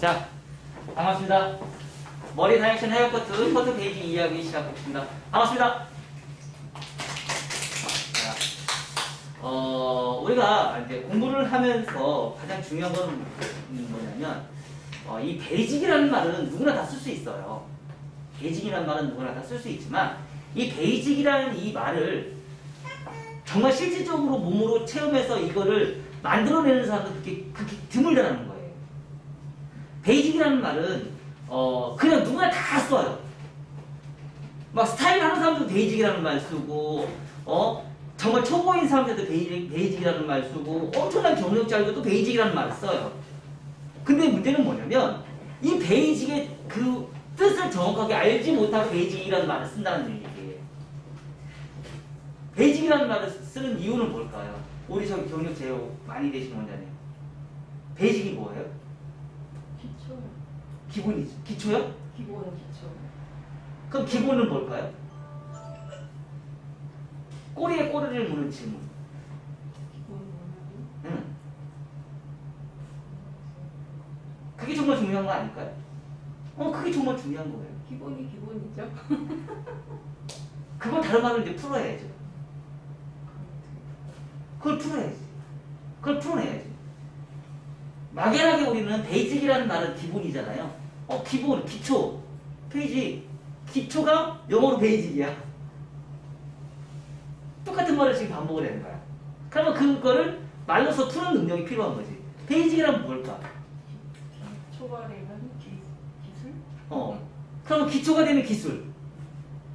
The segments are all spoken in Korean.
자, 반갑습니다. 머리 다이렉션 헤어커트 커트 베이징 이야기 시작하겠습니다. 반갑습니다. 자, 어, 우리가 이제 공부를 하면서 가장 중요한 건 뭐냐면, 어, 이 베이직이라는 말은 누구나 다 쓸 수 있어요. 베이직이라는 말은 누구나 다 쓸 수 있지만, 이 베이직이라는 이 말을 정말 실질적으로 몸으로 체험해서 이거를 만들어내는 사람도 그렇게, 그렇게 드물다라는 거예요. 베이직이라는 말은 어 그냥 누구나 다 써요. 막 스타일 하는 사람도 베이직이라는 말 쓰고 어 정말 초보인 사람들도 베이직, 베이직이라는 말 쓰고 엄청난 경력자들도 베이직이라는 말을 써요. 근데 문제는 뭐냐면 이 베이직의 그 뜻을 정확하게 알지 못하고 베이직이라는 말을 쓴다는 얘기예요. 베이직이라는 말을 쓰는 이유는 뭘까요? 우리 저기 경력 제일 많이 되신 원장님. 베이직이 뭐예요? 기본이죠. 기초요? 기본 기초. 그럼 기본은 뭘까요? 꼬리에 꼬리를 무는 질문. 응. 그게 정말 중요한 거 아닐까요? 어, 그게 정말 중요한 거예요. 기본이 기본이죠. 그걸 다른 말로 이제 풀어야죠. 그걸 풀어야지. 그걸 풀어내야지. 막연하게 우리는 베이직이라는 말은 기본이잖아요. 어, 기본, 기초, 페이지. 기초가 영어로 베이직이야. 똑같은 말을 지금 반복을 하는 거야. 그러면 그거를 말로서 푸는 능력이 필요한 거지. 베이직이란 뭘까? 기초가 되면 기, 기술? 어. 그러면 기초가 되는 기술.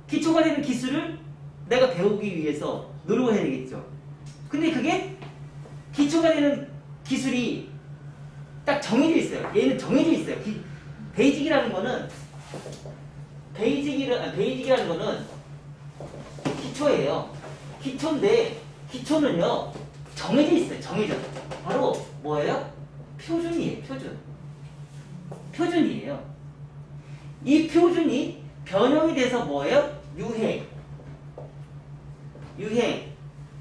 기초가 되는 기술을 내가 배우기 위해서 노력을 해야 되겠죠. 근데 그게 기초가 되는 기술이 딱 정해져 있어요. 얘는 정해져 있어요. 기- 베이직이라는 거는 베이직이라 아, 베이직이라는 거는 기초예요. 기초인데 기초는요 정해져 있어요. 정해져. 바로 뭐예요? 표준이에요. 표준. 표준이에요. 이 표준이 변형이 돼서 뭐예요? 유행. 유행.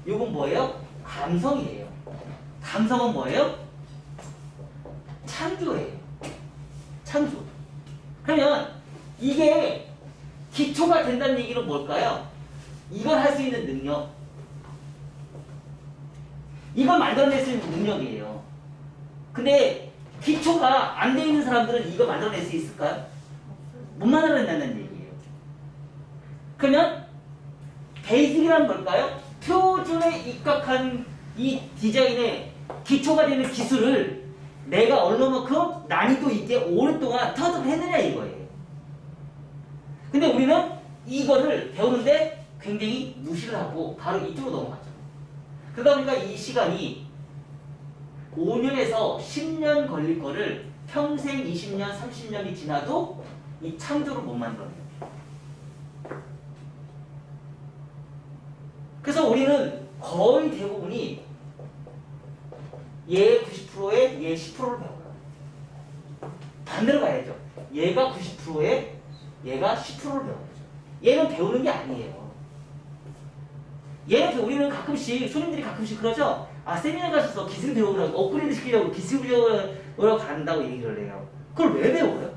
요건 뭐예요? 감성이에요. 감성은 뭐예요? 창조예요. 창조. 그러면 이게 기초가 된다는 얘기는 뭘까요? 이걸 할 수 있는 능력. 이걸 만들어낼 수 있는 능력이에요. 근데 기초가 안 돼 있는 사람들은 이거 만들어낼 수 있을까요? 못 만들어낸다는 얘기예요. 그러면 베이직이란 뭘까요? 표준에 입각한 이 디자인의 기초가 되는 기술을 내가 얼마만큼 난이도 있게 오랫동안 터득했느냐 이거예요. 근데 우리는 이거를 배우는데 굉장히 무시를 하고 바로 이쪽으로 넘어가죠. 그러다 보니까 이 시간이 5년에서 10년 걸릴 거를 평생 20년, 30년이 지나도 이 창조를 못 만들어내요. 그래서 우리는 거의 대부분이 얘 90%에 얘 10%를 배워요. 반대로 가야죠. 얘가 90%에 얘가 10%를 배워야죠. 얘는 배우는 게 아니에요. 얘는 배- 우리는 가끔씩 손님들이 가끔씩 그러죠. 아 세미나 가셔서 기술 배우라고 업그레이드 시키려고 기술 배우러 간다고 얘기를 해요. 그걸 왜 배워요?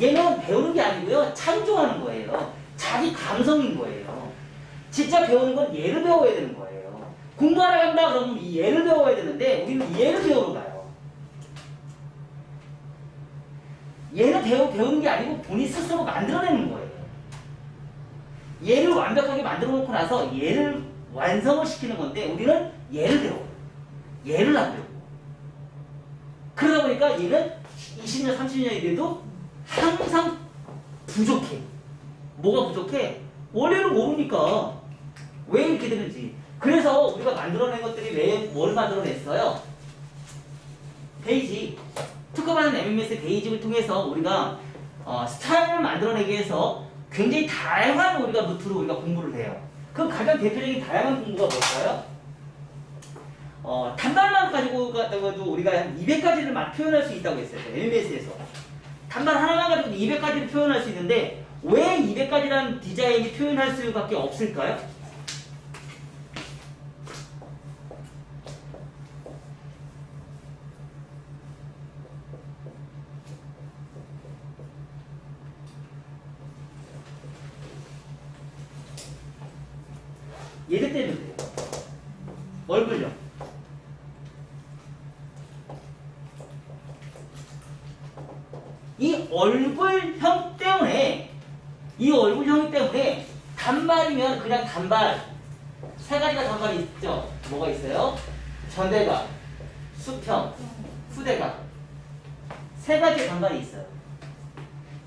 얘는 배우는 게 아니고요. 창조하는 거예요. 자기 감성인 거예요. 진짜 배우는 건 얘를 배워야 되는 거예요. 공부하러 간다 그러면 이 얘를 배워야 되는데 우리는 얘를 배우러 가요. 얘를 배우, 배우는 게 아니고 본인 스스로 만들어내는 거예요. 얘를 완벽하게 만들어 놓고 나서 얘를 완성을 시키는 건데 우리는 얘를 배워요. 얘를 안 배우고. 그러다 보니까 얘는 20년, 30년이 돼도 항상 부족해. 뭐가 부족해? 원래를 모르니까 왜 이렇게 되는지. 그래서 우리가 만들어낸 것들이 왜 뭘 만들어냈어요? 베이직. 특허받은 MMS 베이직을 통해서 우리가 어, 스타일을 만들어내기 위해서 굉장히 다양한 우리가 루트로 우리가 공부를 해요. 그 가장 대표적인 다양한 공부가 뭘까요? 어, 단발만 가지고 가지고 우리가 한 200가지를 표현할 수 있다고 했어요. MMS에서. 단발 하나만 가지고 200가지를 표현할 수 있는데 왜 200가지라는 디자인이 표현할 수밖에 없을까요? 얘들 때문에 그래요. 얼굴형. 이 얼굴형 때문에 이 얼굴형 때문에 단발이면 그냥 단발 세 가지가 단발이 있죠. 뭐가 있어요? 전대가, 수평, 후대가 세 가지 단발이 있어요.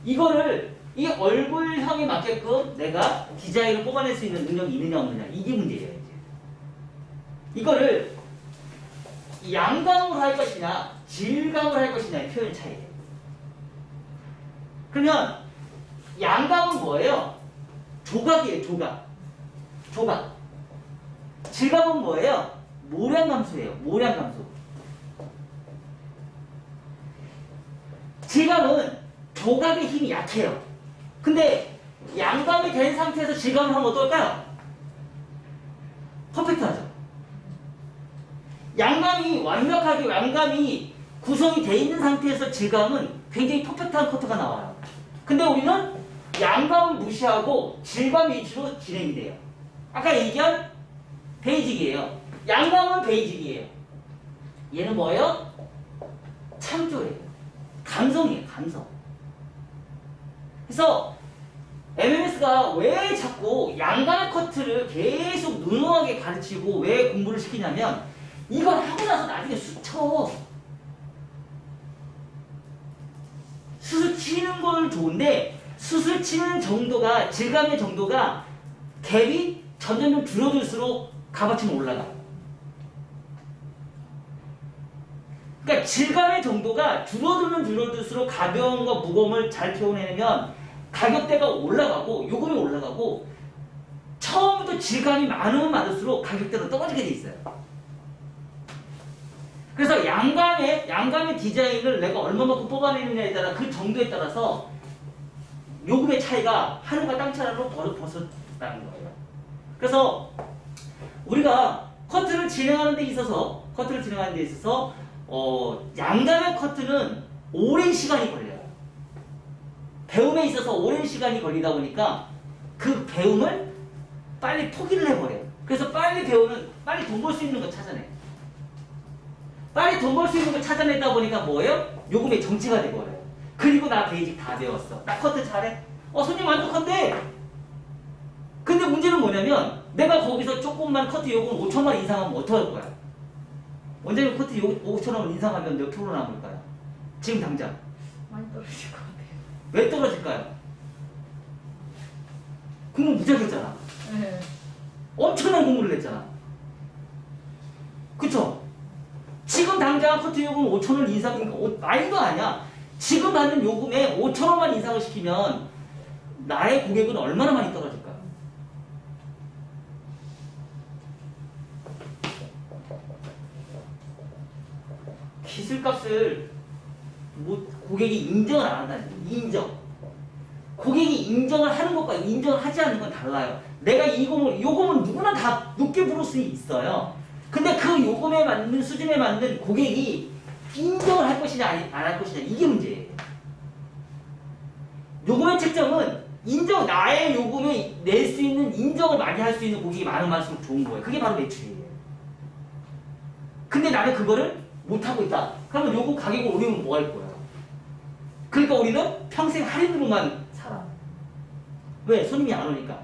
이거를 이 얼굴형에 맞게끔 내가 디자인을 뽑아낼 수 있는 능력이 있느냐 없느냐 이게 문제예요. 이제. 이거를 양감으로 할 것이냐 질감으로 할 것이냐의 표현 차이예요. 그러면 양감은 뭐예요? 조각이에요. 조각. 조각. 질감은 뭐예요? 모량감수예요. 모량감수. 질감은 조각의 힘이 약해요. 근데 양감이 된 상태에서 질감을 하면 어떨까요? 퍼펙트하죠. 양감이 완벽하게 양감이 구성이 돼 있는 상태에서 질감은 굉장히 퍼펙트한 커트가 나와요. 근데 우리는 양감을 무시하고 질감 위주로 진행이 돼요. 아까 얘기한 베이직이에요. 양감은 베이직이에요. 얘는 뭐예요? 창조예요. 감성이에요. 감성. 그래서 MMS가 왜 자꾸 양감의 커트를 계속 누누하게 가르치고 왜 공부를 시키냐면 이걸 하고 나서 나중에 수쳐. 수술 치는 건 좋은데 수술 치는 정도가 질감의 정도가 갭이 점점 줄어들수록 값어치는 올라가. 그러니까 질감의 정도가 줄어들면 줄어들수록 가벼움과 무거움을 잘 표현해내면 가격대가 올라가고 요금이 올라가고 처음부터 질감이 많으면 많을수록 가격대가 떨어지게 돼 있어요. 그래서 양감의 양감의 디자인을 내가 얼마만큼 뽑아내느냐에 따라 그 정도에 따라서 요금의 차이가 하늘과 땅 차이로 벌어 벗었다는 거예요. 그래서 우리가 커트를 진행하는 데 있어서 커트를 진행하는 데 있어서 어, 양감의 커트는 오랜 시간이 걸려요. 배움에 있어서 오랜 시간이 걸리다 보니까 그 배움을 빨리 포기를 해버려요. 그래서 빨리 배우는 빨리 돈 벌 수 있는 거 찾아내. 빨리 돈 벌 수 있는 거 찾아내다 보니까 뭐예요? 요금의 정치가 돼버려요. 그리고 나 베이직 다 배웠어. 나 커트 잘해. 어 손님 만족한데. 근데 문제는 뭐냐면 내가 거기서 조금만 커트 요금 5천만 인상하면 어떡할 거야? 원장님 커트 요금 5천 원 인상하면 몇 프로 남을까요? 지금 당장 많이 떨어질 것 같아요. 왜 떨어질까요? 공부 무지하겠잖아. 네. 엄청난 공부를 했잖아. 그쵸? 지금 당장 커트 요금 5천 원 인상, 그러니까 오- 말도 아니야. 지금 받는 요금에 5천 원만 인상을 시키면 나의 고객은 얼마나 많이 떨어질까? 기술값을 뭐 고객이 인정을 안 한다는 거예요. 인정. 고객이 인정을 하는 것과 인정을 하지 않는 건 달라요. 내가 이 요금을, 요금은 누구나 다 높게 부를 수 있어요. 근데 그 요금에 맞는 수준에 맞는 고객이 인정을 할 것이냐 안 할 것이냐 이게 문제예요. 요금의 책정은 인정 나의 요금에 낼수 있는 인정을 많이 할 수 있는 고객이 많은 만큼 좋은 거예요. 그게 바로 매출이에요. 근데 나는 그거를 못 하고 있다. 그러면 요금 가격을 올리면 뭐 할 거야? 그러니까 우리는 평생 할인으로만 살아. 왜? 손님이 안 오니까.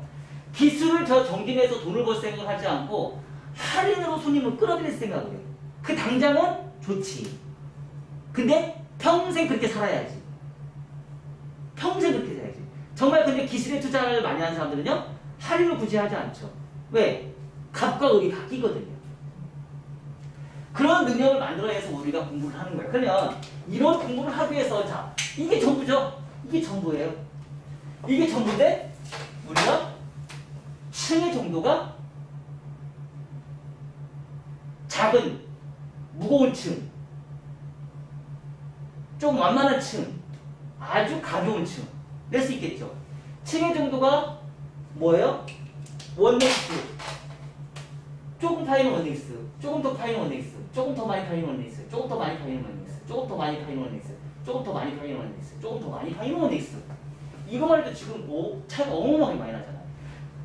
기술을 저 정진해서 돈을 벌 생각을 하지 않고 할인으로 손님을 끌어들일 생각을 해. 그 당장은 좋지. 근데 평생 그렇게 살아야지. 평생 그렇게 살아야지. 정말 근데 기술에 투자를 많이 하는 사람들은요, 할인을 굳이 하지 않죠. 왜? 값과 을이 바뀌거든요. 그런 능력을 만들어내서 우리가 공부를 하는 거예요. 그러면 이런 공부를 하기 위해서 자 이게 전부죠. 이게 전부예요. 이게 전부인데 우리가 층의 정도가 작은 무거운 층, 좀 완만한 층, 아주 가벼운 층 낼 수 있겠죠. 층의 정도가 뭐예요? 원넥스 조금 파이는 원넥스, 조금 더 파이는 원넥스, 조금 더 많이 파이는 원넥스, 조금 더 많이 파이는 원넥스, 조금 더 많이 파이는 원넥스, 조금 더 많이 파이는 원넥스, 조금 더 많이 파이는 원넥스. 이거만 해도 지금 뭐 차이가 어마어마하게 많이 나잖아요.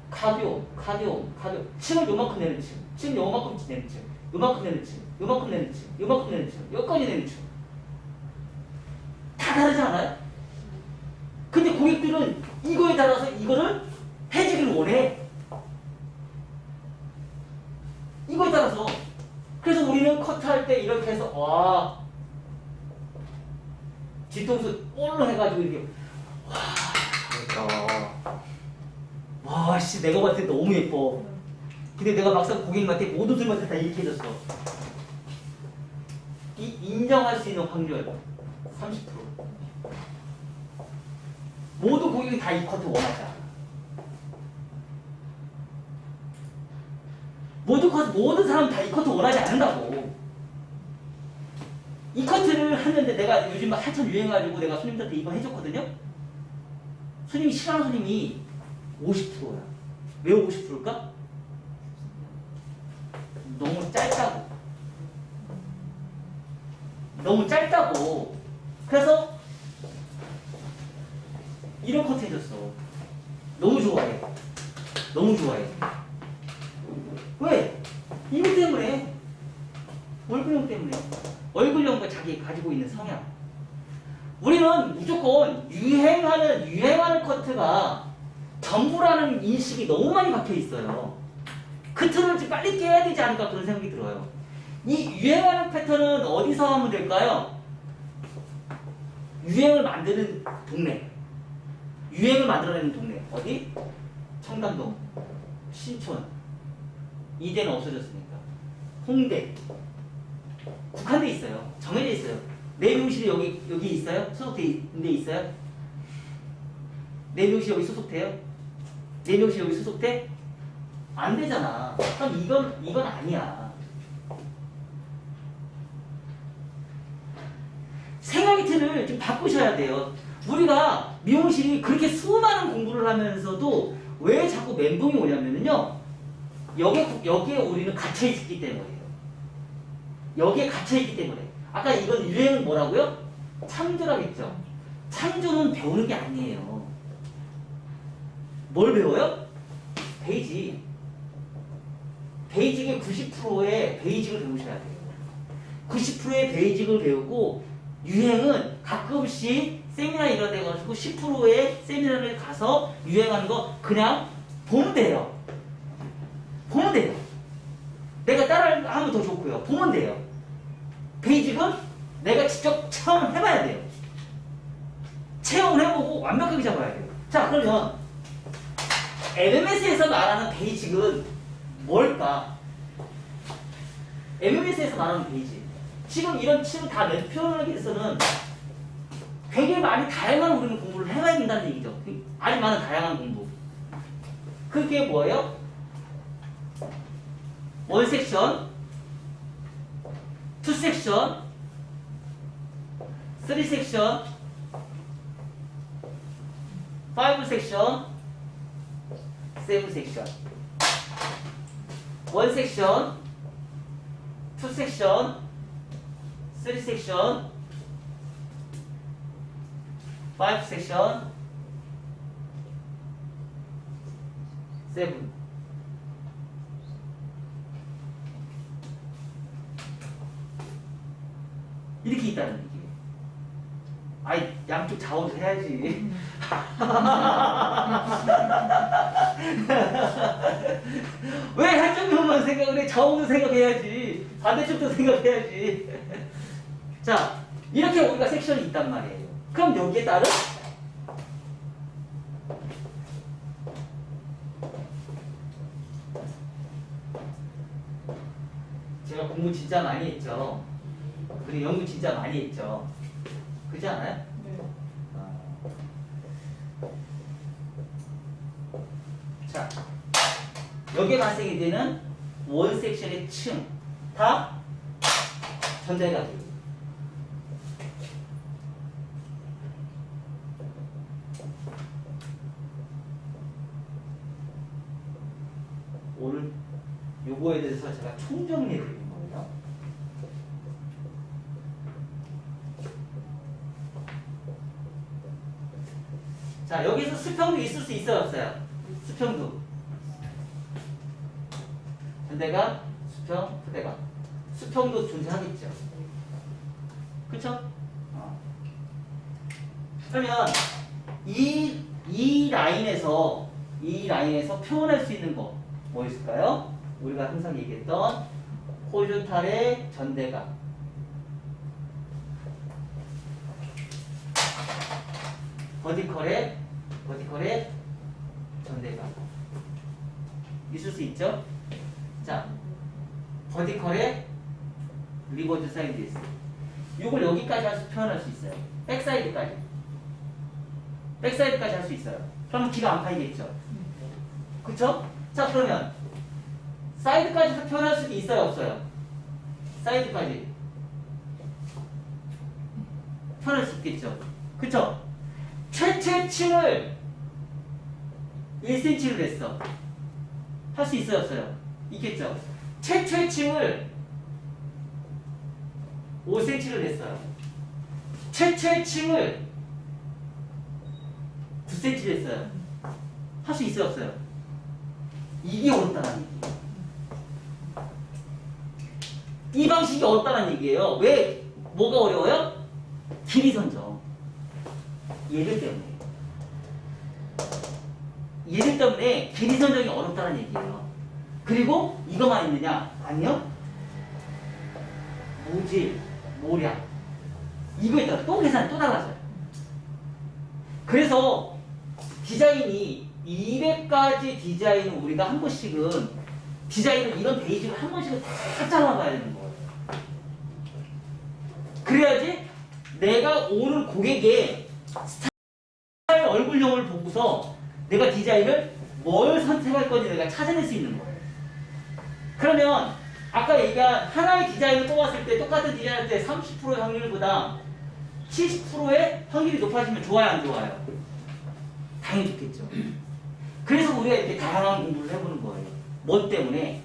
카디오, 카디오, 카디오. 층을 요만큼 내는 층, 층 요만큼 내는 층, 요만큼 층, 요만큼 층, 요만큼 여기까지 내는 층. 다 다르지 않아요? 근데 고객들은 이거에 따라서 이거를 해주기를 원해. 이거에 따라서. 그래서 우리는 커트할 때 이렇게 해서, 와. 뒤통수 볼로 해가지고 이렇게, 와, 잘했다. 와, 씨, 내가 봤을 때 너무 예뻐. 근데 내가 막상 고객님한테 모든 술한테 다 해줬어. 이 인정할 수 있는 확률 30%. 모든 고객이 다이 커트 원하지 않아. 모든 커트, 모든 사람 다이 커트 원하지 않는다고. 이 커트를 하는데 내가 요즘 막 한참 유행해가지고 내가 손님들한테 이거 해줬거든요? 손님이 싫어하는 손님이 50%야. 왜 50%일까? 짧다고. 너무 짧다고. 그래서 이런 커트 해줬어. 너무 좋아해. 너무 좋아해. 왜? 이거 때문에. 얼굴형 때문에. 얼굴형과 자기 가지고 있는 성향. 우리는 무조건 유행하는, 유행하는 커트가 전부라는 인식이 너무 많이 박혀 있어요. 그 틀을 좀 빨리 깨야 되지 않을까 그런 생각이 들어요. 이 유행하는 패턴은 어디서 하면 될까요? 유행을 만드는 동네. 유행을 만들어내는 동네. 어디? 청담동, 신촌. 이대는 없어졌으니까. 홍대. 국한돼 있어요. 정해져 있어요. 내 미용실이 여기 여기 있어요? 소속돼 있는데 있어요? 내 미용실 여기 소속돼요? 내 미용실 여기 소속돼? 안 되잖아. 그럼 이건 이건 아니야. 생활 틀을 좀 바꾸셔야 돼요. 우리가 미용실이 그렇게 수많은 공부를 하면서도 왜 자꾸 멘붕이 오냐면요. 여기에, 여기에 우리는 갇혀있기 때문이에요. 여기에 갇혀있기 때문에. 아까 이건 유행은 뭐라고요? 창조라고 했죠. 창조는 배우는 게 아니에요. 뭘 배워요? 베이직. 베이직의 90%의 베이직을 배우셔야 돼요. 90%의 베이직을 배우고 유행은 가끔씩 세미나 이런 데 가지고 10%의 세미나를 가서 유행하는 거 그냥 보면 돼요. 보면 돼요. 내가 따라 하면 더 좋고요. 보면 돼요. 베이직은 내가 직접 체험을 해봐야 돼요. 체험을 해보고 완벽하게 잡아야 돼요. 자, 그러면 MMS에서 말하는 베이직은 뭘까? MMS에서 말하는 베이직. 지금 이런 층을 다 표현하기 위해서는 되게 많이 다양한 우리는 공부를 해봐야 된다는 얘기죠. 아주 많은 다양한 공부. 그게 뭐예요? 원 섹션, 투 섹션, 쓰리 섹션, 파이브 섹션, 세븐 섹션. 원 섹션, 투 섹션, 쓰리 섹션, 파이브 섹션, 세븐. 이렇게 있다는 얘기예요. 아이 양쪽 좌우를 해야지. 왜 한쪽만 생각을 해? 좌우도 생각해야지. 반대쪽도 생각해야지. 자, 이렇게 우리가 섹션이 있단 말이에요. 그럼 여기에 따른 제가 공부 진짜 많이 했죠. 그리고 연구 진짜 많이 했죠. 그렇지 않아요? 네. 자, 여기에 발생이 되는 원 섹션의 층, 다 전자가격. 오늘 요거에 대해서 제가 총정리해 드리는 거예요. 자, 여기서 수평도 있을 수 있어요, 없어요? 수평도. 전대가, 수평, 후대가. 수평도 존재하겠죠. 그쵸? 어. 그러면 이, 이 라인에서 이 라인에서 표현할 수 있는 거 뭐 있을까요? 우리가 항상 얘기했던 호리존탈의 전대가 버티컬의 버티컬의 전대가 있을 수 있죠? 자, 버티컬의 리버드 사이드에서 이걸 여기까지 할 수, 표현할 수 있어요. 백사이드까지. 백사이드까지 할 수 있어요. 그러면 기가 안 파이겠죠? 그쵸? 자, 그러면 사이드까지도 표현할 수도 있어요, 없어요? 사이드까지. 표현할 수 있겠죠? 그쵸? 최최층을 1cm를 냈어. 할 수 있어요, 없어요? 있겠죠? 최최층을 5cm를 냈어요. 최최층을 9cm 냈어요. 할 수 있어요, 없어요? 이게 어렵다는 얘기예요. 이 방식이 어렵다는 얘기예요. 왜? 뭐가 어려워요? 길이 선정. 얘들 때문에. 얘들 때문에 길이 선정이 어렵다는 얘기예요. 그리고 이거만 있느냐? 아니요. 모질, 모량. 이거에 따라 또 계산이 또 달라져요. 그래서 디자인이 200가지 디자인을 우리가 한 번씩은 디자인을 이런 베이직을 한 번씩은 다 잘라봐야 되는 거예요. 그래야지 내가 오는 고객의 스타일 얼굴형을 보고서 내가 디자인을 뭘 선택할 건지 내가 찾아낼 수 있는 거예요. 그러면 아까 얘기한 하나의 디자인을 뽑았을 때 똑같은 디자인 할 때 30%의 확률보다 70%의 확률이 높아지면 좋아요 안 좋아요? 당연히 좋겠죠. 그래서 우리가 이렇게 다양한 공부를 해보는 거예요. 뭐 때문에?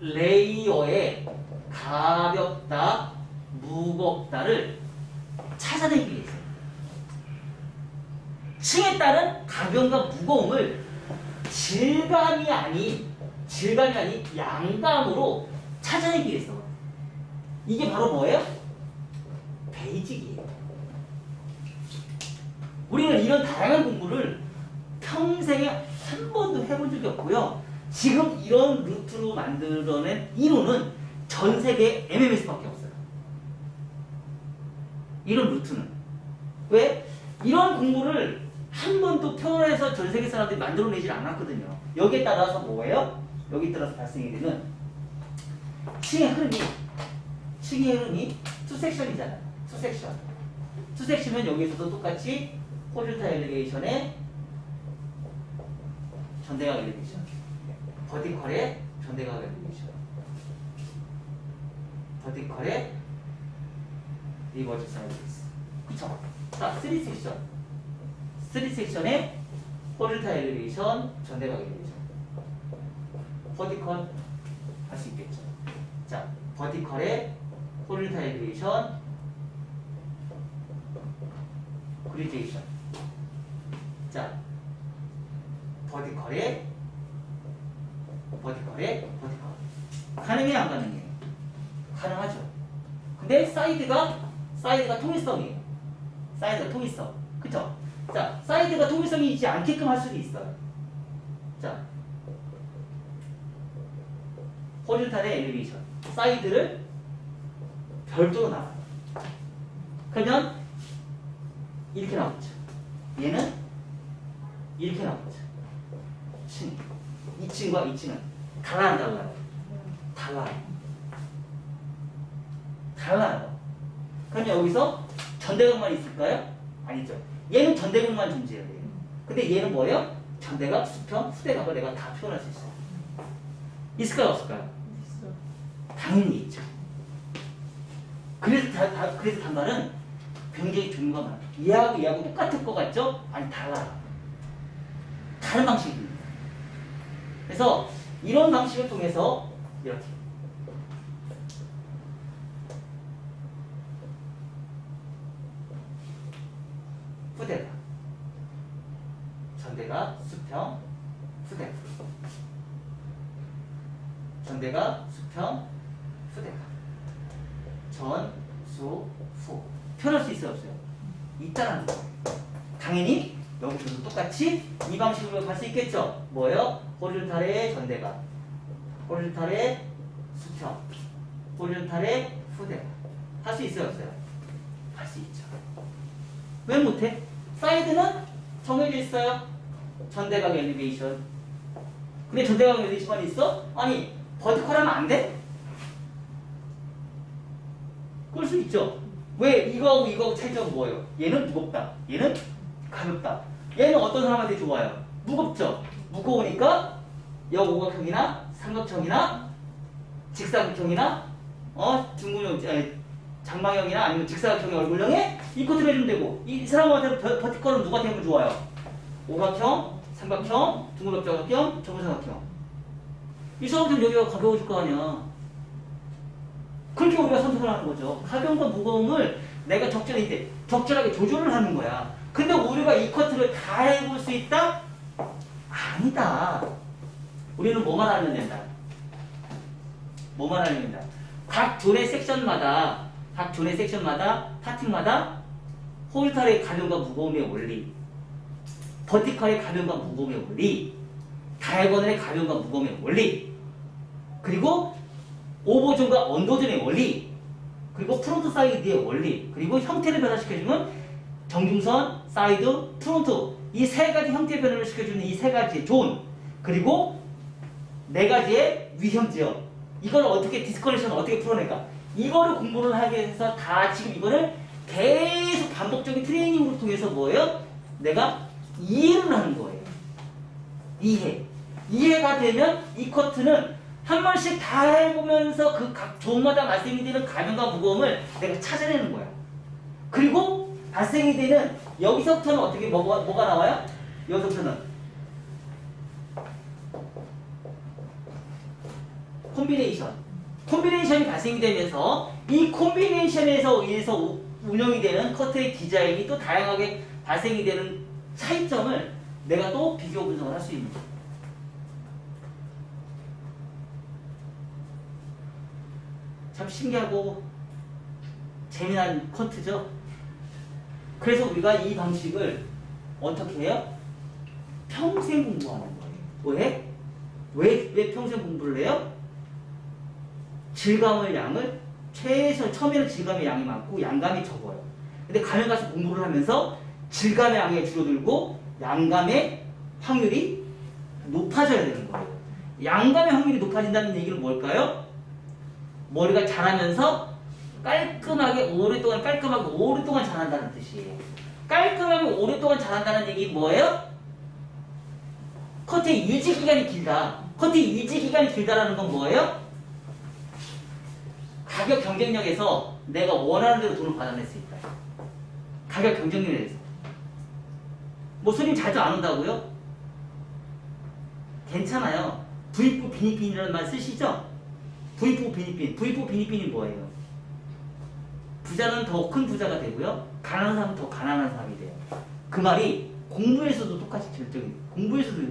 레이어의 가볍다, 무겁다를 찾아내기 위해서. 층에 따른 가벼움과 무거움을 질감이 아닌, 질감이 아닌 양감으로 찾아내기 위해서. 이게 바로 뭐예요? 베이직이에요. 우리는 이런 다양한 공부를 평생에 한 번도 해본 적이 없고요. 지금 이런 루트로 만들어낸 이론은 전 세계 MMS밖에 없어요. 이런 루트는. 왜? 이런 공부를 한 번도 표현해서 전 세계 사람들이 만들어내질 않았거든요. 여기에 따라서 뭐예요? 여기 따라서 발생이 되는 층의 흐름이, 층의 흐름이 투 섹션이잖아요. 투 섹션. 투 섹션은 여기서도 똑같이 호rizontal 엘리베이션의 전대각 엘리베이션, 버티컬의 전대각 엘리베이션, 버티컬의 리버스 사이드스. 그쵸? 자, 3 섹션. 3 섹션의 호rizontal 엘리베이션, 전대각 엘리베이션. 버티컬 할 수 있겠죠. 자, 버티컬의 호rizontal 엘리베이션, 그리제이션. 자, 버티컬에 버티컬에 버티컬. 가능해 안 가능해? 가능하죠. 근데 사이드가 사이드가 통일성이에요. 사이드가 통일성. 그쵸? 자, 사이드가 통일성이 있지 않게끔 할 수도 있어요. 자, 호rizontal의 엘리베이션. 사이드를 별도로 나와요. 그러면 이렇게 나오죠. 얘는 이렇게 나오죠. 층. 2층과 2층은 달라요, 안 달라요? 달라요. 달라요. 그럼 여기서 전대각만 있을까요? 아니죠. 얘는 전대각만 존재해야 돼요. 근데 얘는 뭐예요? 전대각, 수평, 후대각을 내가 다 표현할 수 있어요. 있을까요, 없을까요? 있어. 당연히 있죠. 그래서 다, 다- 그래서 단말은 굉장히 종류가 많아요. 얘하고 얘하고 똑같을 것 같죠? 아니 달라요. 다른 방식입니다. 그래서 이런 방식을 통해서 이렇게 후대가 전대가 수평 후대 전대가, 수평, 후대가. 전, 수, 후. 표현할 수 있어요, 없어요? 있다라는 거. 당연히 여기서도 똑같이 이 방식으로 갈 수 있겠죠. 뭐예요? 호리존탈의 전대가, 호리존탈의 수평, 호리존탈의 후대가. 할 수 있어요, 없어요? 할 수 있죠. 왜 못해? 사이드는 정해져 있어요. 전대각 엘리베이션. 근데 전대각 엘리베이션만 있어? 아니, 버티컬 하면 안 돼? 그럴 수 있죠. 왜 이거하고 이거하고 차이점은 뭐예요? 얘는 무겁다. 얘는 가볍다. 얘는 어떤 사람한테 좋아요? 무겁죠. 무거우니까 여오각형이나 삼각형이나 직사각형이나 어 중근형 아니, 장방형이나 아니면 직사각형의 얼굴형에 이 코트를 해주면 되고 이 사람한테 버- 버티컬은 누가 되면 좋아요? 오각형, 삼각형, 둥글각형, 정사각형. 이 사람들은 여기가 가벼워질 거 아니야. 그렇게 우리가 선택을 하는 거죠. 가벼움과 무거움을 내가 적절히 이제 적절하게 조절을 하는 거야. 근데 우리가 이 커트를 다 해볼 수 있다? 아니다. 우리는 뭐만 알면 된다. 뭐만 알면 된다. 각 존의 섹션마다 각 존의 섹션마다 파팅마다 호리탈의 가벼움과 무거움의 원리, 버티컬의 가벼움과 무거움의 원리, 다이아고널의 가벼움과 무거움의 원리, 그리고 오버존과 언더존의 원리, 그리고 프론트 사이드의 원리, 그리고 형태를 변화시켜주는 정중선, 사이드, 프론트 이 세 가지 형태 변화를 시켜주는 이 세 가지의 존, 그리고 네 가지의 위험 지역 이걸 어떻게 디스커네이션 어떻게 풀어낼까 이거를 공부를 하게 해서 다 지금 이거를 계속 반복적인 트레이닝으로 통해서 뭐예요? 내가 이해를 하는 거예요. 이해. 이해가 되면 이 커트는 한 번씩 다 해보면서 그각 존마다 발생이 되는 가면과 무거움을 내가 찾아내는 거야. 그리고 발생이 되는 여기서부터는 어떻게 뭐가, 뭐가 나와요? 여기서부터는 콤비네이션. 콤비네이션이 발생이 되면서 이 콤비네이션에서 의해서 우- 운영이 되는 커트의 디자인이 또 다양하게 발생이 되는 차이점을 내가 또 비교 분석을 할 수 있는 거야. 참 신기하고 재미난 커트죠. 그래서 우리가 이 방식을 어떻게 해요? 평생 공부하는 거예요. 왜? 왜, 왜 평생 공부를 해요? 질감의 양을 최소 처음에는 질감의 양이 많고 양감이 적어요. 근데 가면 가서 공부를 하면서 질감의 양이 줄어들고 양감의 확률이 높아져야 되는 거예요. 양감의 확률이 높아진다는 얘기는 뭘까요? 머리가 자라면서 깔끔하게 오랫동안 깔끔하게 오랫동안 자란다는 뜻이에요. 깔끔하게 오랫동안 자란다는 얘기 뭐예요? 커트의 유지 기간이 길다. 커트의 유지 기간이 길다라는 건 뭐예요? 가격 경쟁력에서 내가 원하는 대로 돈을 받아낼 수 있다. 가격 경쟁력에서. 뭐 손님 자주 안 온다고요? 괜찮아요. 부익부 비니핀이라는 말 쓰시죠? 부익부 비니핀. 부익부 비니핀이 뭐예요? 부자는 더 큰 부자가 되고요. 가난한 사람은 더 가난한 사람이 돼요. 그 말이 공부에서도 똑같이 결정이 공부에서도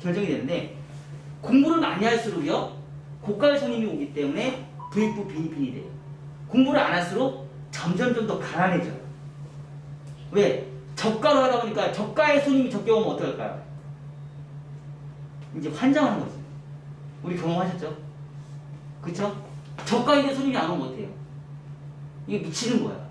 결정이 되는데 공부를 많이 할수록요 고가의 손님이 오기 때문에 부익부 빈익빈이 돼요. 공부를 안 할수록 점점점 더 가난해져요. 왜? 저가로 하다 보니까 저가의 손님이 적게 오면 어떨까요? 이제 환장하는 거지. 우리 경험하셨죠? 그쵸? 저가인데 손님이 안 오면 어때요? 이게 미치는 거야.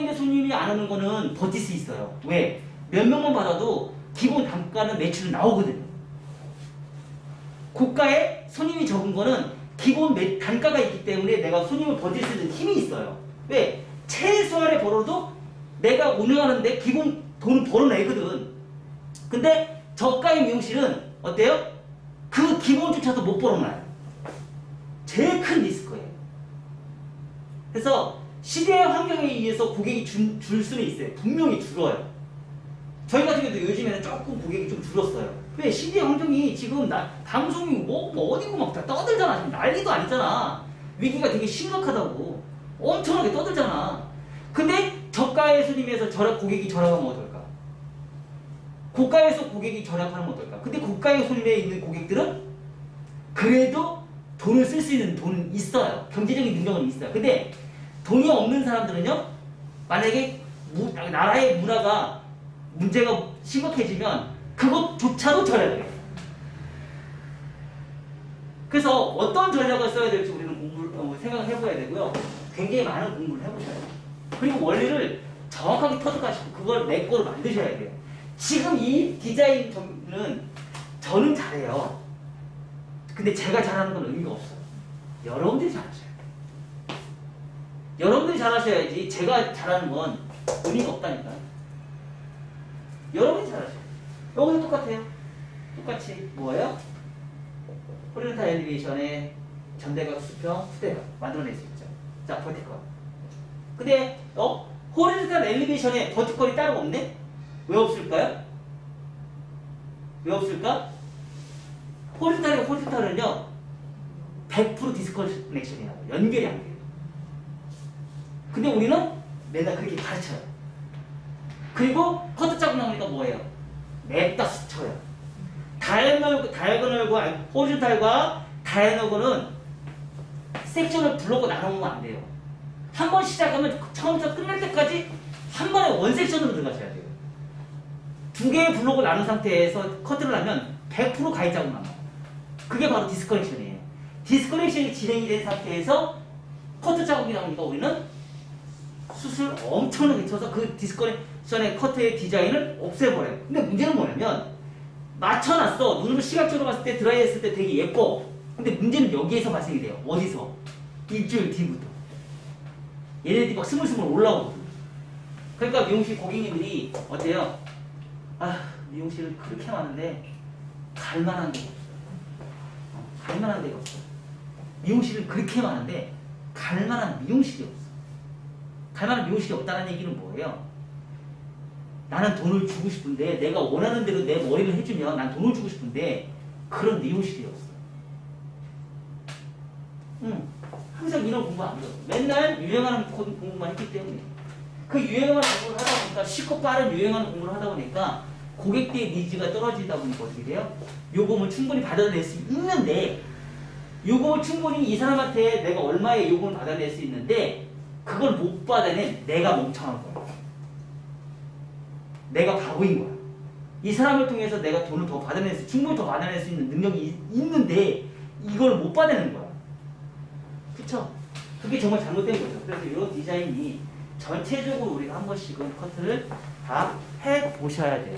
있는 손님이 안 오는 거는 버틸 수 있어요. 왜? 몇 명만 받아도 기본 단가는 매출은 나오거든요. 고가에 손님이 적은 거는 기본 매, 단가가 있기 때문에 내가 손님을 버틸 수 있는 힘이 있어요. 왜? 최소한의 벌어도 내가 운영하는데 기본 돈을 벌어내거든. 근데 저가의 미용실은 어때요? 그 기본조차도 못 벌어놔요. 제일 큰 리스크예요. 그래서 시대의 환경에 의해서 고객이 줄, 줄 수는 있어요. 분명히 줄어요. 저희 같은 경우도 요즘에는 조금 고객이 좀 줄었어요. 왜? 시대 환경이 지금 나, 방송이 뭐, 뭐 어디고 막 다 떠들잖아. 지금 난리도 아니잖아. 위기가 되게 심각하다고. 엄청나게 떠들잖아. 근데 저가의 손님에서 절약, 고객이 절약하면 어떨까? 고가에서 고객이 절약하면 어떨까? 근데 고가의 손님에 있는 고객들은 그래도 돈을 쓸 수 있는 돈은 있어요. 경제적인 능력은 있어요. 근데 돈이 없는 사람들은요, 만약에 무- 나라의 문화가 문제가 심각해지면 그것조차도 절약해요. 그래서 어떤 전략을 써야 될지 우리는 공부를 어, 생각을 해봐야 되고요. 굉장히 많은 공부를 해보셔야 돼요. 그리고 원리를 정확하게 터득하시고 그걸 내 거로 만드셔야 돼요. 지금 이 디자인 는 저는 잘해요. 근데 제가 잘하는 건 의미가 없어요. 여러분들이 잘하셔야 돼요. 여러분들이 잘하셔야지 제가 잘하는 건 의미가 없다니까요. 여러분이 잘하셔야 돼요. 여기도 똑같아요. 똑같이 뭐예요? 호리zon탈 엘리베이션의 전대각, 수평, 후대각 만들어낼 수 있죠. 자, 버티컬. 근데 어? 호리zon탈 엘리베이션에 버티컬이 따로 없네? 왜 없을까요? 왜 없을까? 호리zon탈이 호리zon탈은요 100% 디스커넥션이에요. 연결이 안 돼요. 근데 우리는 맨날 그렇게 가르쳐요. 그리고 커트 자국 나오니까 뭐예요? 냅다 스쳐요. 다이아고널, 다이아고널과 아니, 호리존탈과 다이아고널은 섹션을 블록으로 나누면 안 돼요. 한 번 시작하면 처음부터 끝날 때까지 한 번에 원 섹션으로 들어가셔야 돼요. 두 개의 블록을 나눈 상태에서 커트를 하면 100% 가위 자국 남아요. 그게 바로 디스커넥션이에요. 디스커넥션이 진행이 된 상태에서 커트 자국이 나오니까 우리는 수술 엄청나게 쳐서 그 디스커넥션의 커트의 디자인을 없애버려요. 근데 문제는 뭐냐면 맞춰놨어. 눈으로 시각적으로 봤을 때 드라이 했을 때 되게 예뻐. 근데 문제는 여기에서 발생이 돼요. 어디서? 일주일 뒤부터. 얘네들이 막 스물스물 올라오거든. 그러니까 미용실 고객님들이 어때요? 아, 미용실은 그렇게 많은데 갈 만한 데가 없어요. 어, 갈 만한 데가 없어요. 미용실은 그렇게 많은데 갈 만한 미용실이 없어. 갈 만한 미용실이 없다는 얘기는 뭐예요? 나는 돈을 주고 싶은데 내가 원하는 대로 내 머리를 해주면 난 돈을 주고 싶은데 그런 미용실이 없어. 응. 항상 이런 공부 안 해요. 맨날 유행하는 코- 공부만 했기 때문에. 그 유행하는 공부를 하다 보니까 쉽고 빠른 유행하는 공부를 하다 보니까 고객들의 니즈가 떨어지다 보니까 어떻게 돼요? 요금을 충분히 받아낼 수 있는데 요금을 충분히 이 사람한테 내가 얼마의 요금을 받아낼 수 있는데 그걸 못 받아낸 내가 멍청한 거야. 내가 바보인 거야. 이 사람을 통해서 내가 돈을 더 받아낼 수, 충분히 더 받아낼 수 있는 능력이 있- 있는데 이걸 못 받아내는 거야. 그쵸? 그게 정말 잘못된 거죠. 그래서 이런 디자인이 전체적으로 우리가 한 번씩은 커트를 다 해 보셔야 돼요.